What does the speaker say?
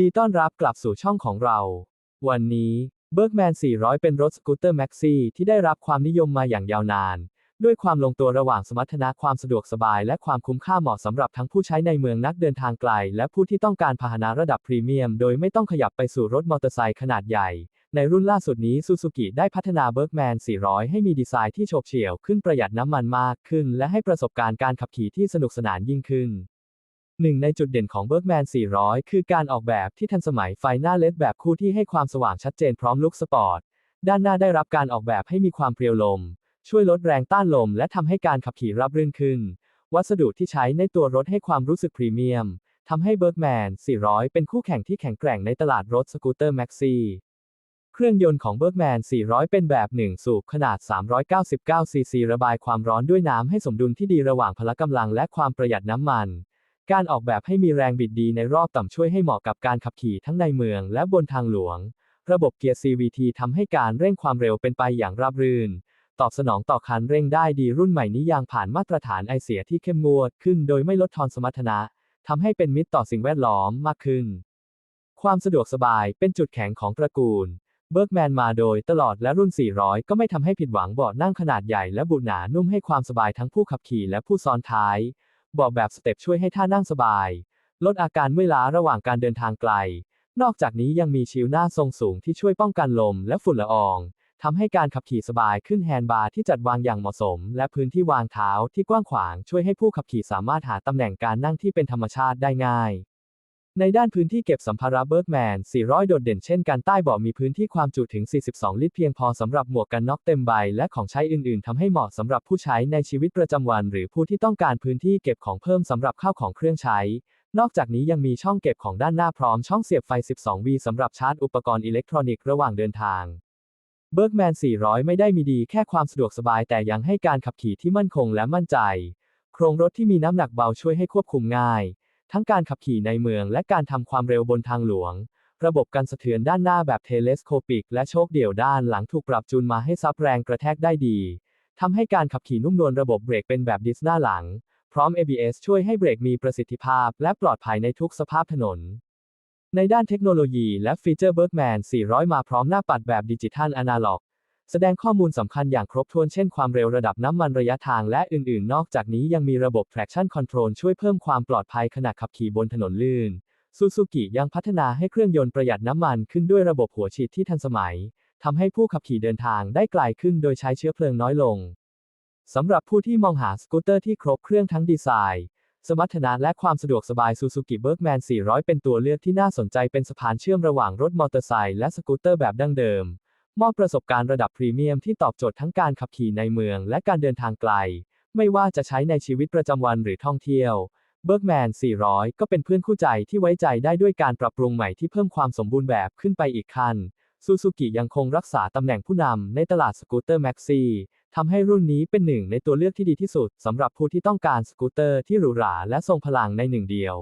ดีต้อนรับกลับสู่ช่องของเรา วันนี้ Bergman 400 เป็นรถสกูตเตอร์แม็กซี่ที่ได้รับความนิยมมาอย่างยาวนาน ด้วยความลงตัวระหว่างสมรรถนะความสะดวกสบายและความคุ้มค่าเหมาะสำหรับทั้งผู้ใช้ในเมืองนักเดินทางไกล และผู้ที่ต้องการพาหนะระดับพรีเมียม โดยไม่ต้องขยับไปสู่รถมอเตอร์ไซค์ขนาดใหญ่ ในรุ่นล่าสุดนี้ Suzuki ได้พัฒนา Bergman 400 ให้มีดีไซน์ที่โฉบเฉี่ยวขึ้นประหยัดน้ำมันมากขึ้น และให้ประสบการณ์การขับขี่ที่สนุกสนานยิ่งขึ้น หนึ่งในจุดเด่นของ Bergman 400 คือการออกแบบที่ทันสมัยไฟหน้าเลดแบบคู่ที่ให้ความสว่างชัดเจนพร้อมลุคสปอร์ต ด้านหน้าได้รับการออกแบบให้มีความเพรียวลม ช่วยลดแรงต้านลม และทำให้การขับขี่ราบรื่นขึ้น วัสดุที่ใช้ในตัวรถให้ความรู้สึกพรีเมียมทำให้ Bergman 400 เป็นคู่แข่งที่แข็งแกร่งในตลาดรถสกูตเตอร์แม็กซี่เครื่องยนต์ของ Bergman 400 เป็นแบบ 1 สูบขนาด 399 ซีซี ระบายความร้อนด้วยน้ำให้สมดุลที่ดีระหว่างพละกำลังและความประหยัดน้ำมัน การออกแบบให้มีแรงบิดดีในรอบต่ำช่วยให้เหมาะกับการขับขี่ทั้งในเมืองและบนทางหลวง ระบบเกียร์ CVT ทำให้การเร่งความเร็วเป็นไปอย่างราบรื่น ตอบสนองต่อคันเร่งได้ดีรุ่นใหม่นี้ยางผ่านมาตรฐานไอเสียที่เข้มงวดขึ้นโดยไม่ลดทอนสมรรถนะทำให้เป็นมิตรต่อสิ่งแวดล้อมมากขึ้น ความสะดวกสบายเป็นจุดแข็งของตระกูล เบิร์กแมนมาโดยตลอดและรุ่น 400 ก็ไม่ทำให้ผิดหวังเบาะนั่งขนาดใหญ่และบุหนานุ่มให้ความสบายทั้งผู้ขับขี่และผู้ซ้อนท้าย บาะแบบสเต็ปช่วยให้ท่านั่งสบาย ลดอาการเมื่อยล้าระหว่างการเดินทางไกล นอกจากนี้ยังมีชิลหน้าทรงสูงที่ช่วยป้องกันลมและฝุ่นละอองทำให้การขับขี่สบายขึ้นแฮนด์บาร์ที่จัดวางอย่างเหมาะสม และพื้นที่วางเท้าที่กว้างขวางช่วยให้ผู้ขับขี่สามารถหาตำแหน่งการนั่งที่เป็นธรรมชาติได้ง่าย ในด้านพื้นที่เก็บสัมภาระเบิร์กแมน 400 โดดเด่นเช่นการใต้เบาะมีพื้นที่ความจุถึง 42 ลิตรเพียงพอสำหรับหมวกกันน็อกเต็มใบ และของใช้อื่นๆ ทำให้เหมาะสำหรับผู้ใช้ในชีวิตประจำวัน หรือผู้ที่ต้องการพื้นที่เก็บของเพิ่มสำหรับข้าวของเครื่องใช้ นอกจากนี้ยังมีช่องเก็บของด้านหน้าพร้อมช่องเสียบไฟ 12V สำหรับชาร์จอุปกรณ์อิเล็กทรอนิกส์ระหว่างเดินทางเบิร์กแมน 400 ไม่ได้มีดีแค่ความสะดวกสบายแต่ยังให้การขับขี่ที่มั่นคงและมั่นใจ โครงรถที่มีน้ำหนักเบาช่วยให้ควบคุมง่าย ทั้งการขับขี่ในเมืองและการทำความเร็วบนทางหลวง ระบบกันสะเทือนด้านหน้าแบบเทเลสโคปิก และโชคเดี่ยวด้านหลังถูกปรับจูนมาให้ซับแรงกระแทกได้ดีทำให้การขับขี่นุ่มนวลระบบเบรกเป็นแบบดิสหน้าหลัง พร้อม ABS ช่วยให้เบรกมีประสิทธิภาพและปลอดภัยในทุกสภาพถนน ในด้านเทคโนโลยีและฟีเจอร์ Bergman 400 มาพร้อมหน้าปัดแบบดิจิทัลอนาล็อก แสดงข้อมูลสำคัญอย่างครบถ้วนเช่นความเร็วระดับน้ำมันระยะทางและอื่นๆ นอกจากนี้ยังมีระบบ traction control ช่วยเพิ่มความปลอดภัยขณะขับขี่บนถนนลื่น ซูซูกิยังพัฒนาให้เครื่องยนต์ประหยัดน้ำมันขึ้นด้วยระบบหัวฉีดที่ทันสมัยทำให้ผู้ขับขี่เดินทางได้ไกลขึ้นโดยใช้เชื้อเพลิงน้อยลงสำหรับผู้ที่มองหาสกูตเตอร์ที่ครบเครื่องทั้งดีไซน์ สมรรถนะและความสะดวกสบาย Suzuki Bergman 400 เป็นตัวเลือกที่น่าสนใจเป็นสะพานเชื่อมระหว่างรถมอเตอร์ไซค์และสกูตเตอร์แบบดั้งเดิม มอบประสบการณ์ระดับพรีเมียมที่ตอบโจทย์ทั้งการขับขี่ในเมืองและการเดินทางไกล ไม่ว่าจะใช้ในชีวิตประจำวันหรือท่องเที่ยว Bergman 400 ก็เป็นเพื่อนคู่ใจที่ไว้ใจได้ด้วยการปรับปรุงใหม่ที่เพิ่มความสมบูรณ์แบบขึ้นไปอีกขั้น ซูซูกิยังคงรักษาตำแหน่งผู้นำในตลาดสกูตเตอร์แม็กซี่ทำให้รุ่นนี้เป็นหนึ่งในตัวเลือกที่ดีที่สุดสำหรับผู้ที่ต้องการสกูตเตอร์ที่หรูหราและทรงพลังในหนึ่งเดียว